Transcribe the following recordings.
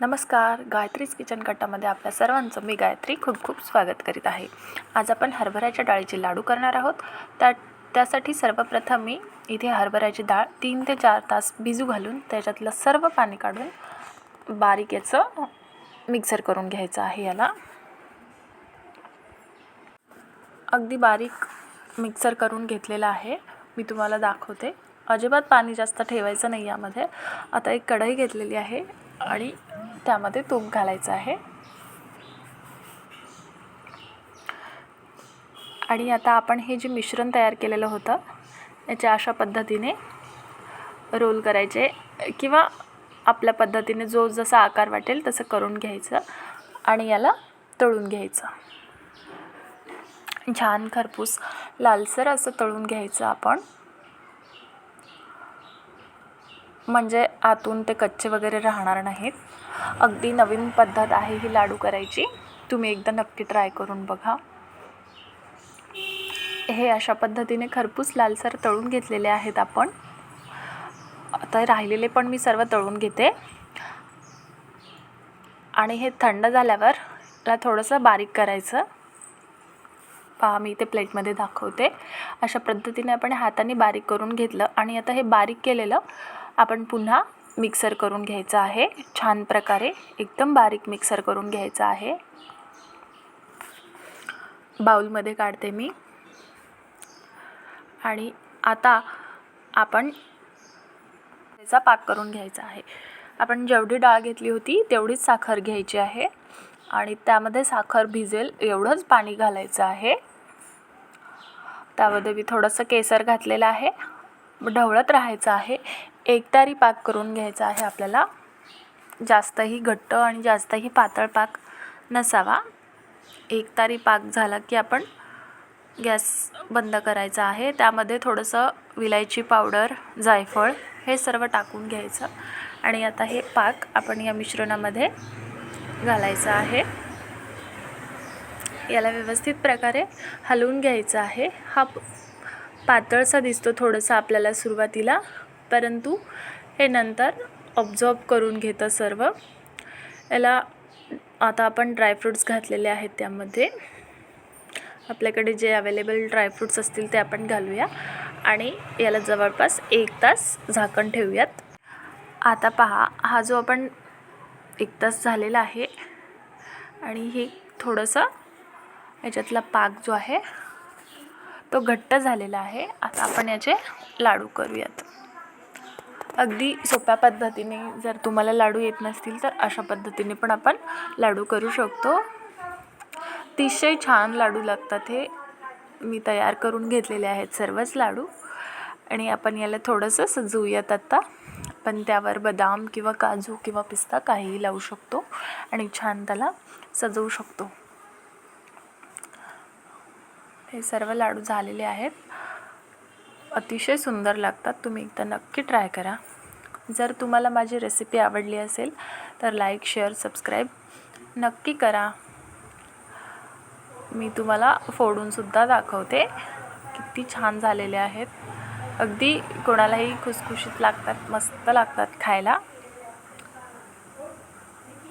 नमस्कार गायत्रीज किचन कट्टामध्ये आपल्या सर्वांचं मी गायत्री खूप खूप स्वागत करीत आहे. आज आपण हरभऱ्याच्या डाळीचे लाडू करणार आहोत. त्या त्यासाठी सर्वप्रथम मी इथे हरभऱ्याची डाळ तीन ते चार तास भिजू घालून त्याच्यातलं सर्व पाणी काढून बारीक याचं मिक्सर करून घ्यायचं आहे याला. अगदी बारीक मिक्सर करून घेतलेलं आहे. मी तुम्हाला दाखवते. अजिबात पाणी जास्त ठेवायचं नाही यामध्ये. आता एक कढई घेतलेली आहे. आणि त्यामध्ये तूप घालायचं आहे. आणि आता आपण हे जे मिश्रण तयार केलेलं होतं याच्या अशा पद्धतीने रोल करायचे किंवा आपल्या पद्धतीने जो जसा आकार वाटेल तसं करून घ्यायचं आणि याला तळून घ्यायचं. छान खरपूस लालसर असं तळून घ्यायचं आपण. म्हणजे आतून ते कच्चे वगैरे राहणार नाहीत. अगदी नवीन पद्धत आहे ही लाडू करायची. तुम्ही एकदा नक्की ट्राय करून बघा. हे अशा पद्धतीने खरपूस लालसर तळून घेतलेले आहेत आपण. आता राहिलेले पण मी सर्व तळून घेते. आणि हे थंड झाल्यावर याला थोडंसं बारीक करायचं. पहा मी इथे प्लेटमध्ये दाखवते. अशा पद्धतीने आपण हाताने बारीक करून घेतलं. आणि आता हे बारीक केलेलं आपण पुन्हा मिक्सर करून घ्यायचं आहे. छान प्रकारे एकदम बारीक मिक्सर करून घ्यायचं आहे. बाऊलमध्ये काढते मी. आणि आता आपण त्याचा पाक करून घ्यायचा आहे. आपण जेवढी डाळ घेतली होती तेवढीच साखर घ्यायची आहे. आणि त्यामध्ये साखर भिजेल एवढंच पाणी घालायचं आहे. त्यामध्ये मी थोडंसं केसर घातलेलं आहे. ढवळत राहायचं आहे. एकतारी पाक करून घ्यायचा आहे आपल्याला. जास्तही घट्ट आणि जास्तही पातळ पाक नसावा. एकतारी पाक झाला की आपण गॅस बंद करायचा आहे. त्यामध्ये थोडंसं विलायची पावडर जायफळ हे सर्व टाकून घ्यायचं. आणि आता हे पाक आपण या मिश्रणामध्ये घालायचं आहे. याला व्यवस्थित प्रकारे हलवून घ्यायचं आहे. हा पातळसा दिसतो थोडंसं आपल्याला सुरुवातीला. परंतु हे नंतर ऑब्झॉर्ब करून घेतं सर्व. याला आता आपण ड्रायफ्रूट्स घातलेले आहेत त्यामध्ये. आपल्याकडे जे अवेलेबल ड्रायफ्रूट्स असतील ते आपण घालूया. आणि याला जवळपास एक तास झाकण ठेवूयात. आता पहा हा जो आपण एक तास झालेला आहे. आणि हे थोडंसं याच्यातला पाक जो आहे तो घट्ट झालेला आहे. आता आपण याचे लाडू करूयात. अगदी सोप्या पद्धतीने जर तुम्हाला लाडू येत नसतील तर अशा पद्धतीने पण आपण लाडू करू शकतो. अतिशय छान लाडू लागतात हे. मी तयार करून घेतलेले आहेत सर्वच लाडू. आणि आपण याला थोडंसं सजवूयात आत्ता पण त्यावर बदाम किंवा काजू किंवा पिस्ता काहीही लावू शकतो. आणि छान त्याला सजवू शकतो. हे सर्व लाडू झालेले आहेत. अतिशय सुंदर लागतात. तुम्ही एकदा नक्की ट्राय करा. जर तुम्हाला माझी रेसिपी आवडली असेल तर लाईक शेअर सबस्क्राईब नक्की करा. मी तुम्हाला फोडूनसुद्धा दाखवते. किती छान झालेले आहेत. अगदी कोणालाही खुसखुशीत लागतात मस्त लागतात खायला.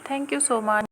Thank you so much